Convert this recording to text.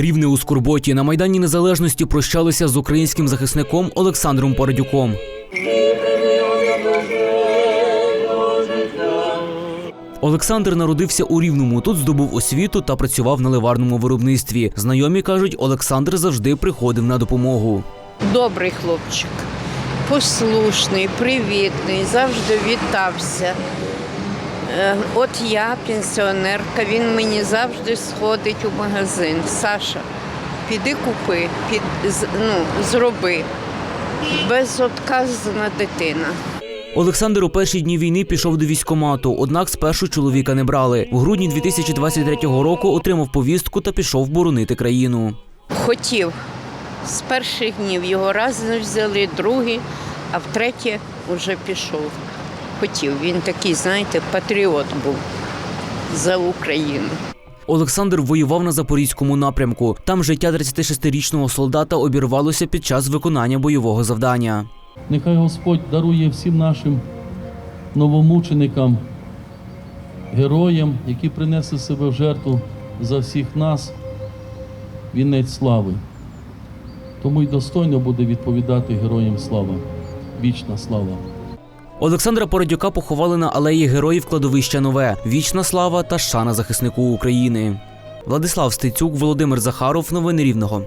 Рівне у Скорботі на Майдані Незалежності прощалися з українським захисником Олександром Парадюком. Олександр народився у Рівному. Тут здобув освіту та працював на ливарному виробництві. Знайомі кажуть, Олександр завжди приходив на допомогу. Добрий хлопчик, послушний, привітний, завжди вітався. Е, От я, пенсіонерка, він мені завжди сходить у магазин. Саша, піди купи, під, ну, зроби. Безотказна дитина. Олександр у перші дні війни пішов до військкомату, однак спершу чоловіка не брали. У грудні 2023 року отримав повістку та пішов боронити країну. Хотів. З перших днів його раз не взяли, другий, а втретє вже пішов. Хотів. Він такий, знаєте, патріот був за Україну. Олександр воював на запорізькому напрямку. Там життя 36-річного солдата обірвалося під час виконання бойового завдання. Нехай Господь дарує всім нашим новомученикам, героям, які принесли себе в жертву за всіх нас, вінець слави. Тому й достойно буде відповідати героям слава, вічна слава. Олександра Породюка поховали на алеї героїв кладовища Нове. Вічна слава та шана захиснику України. Владислав Стецюк, Володимир Захаров. Новини Рівного.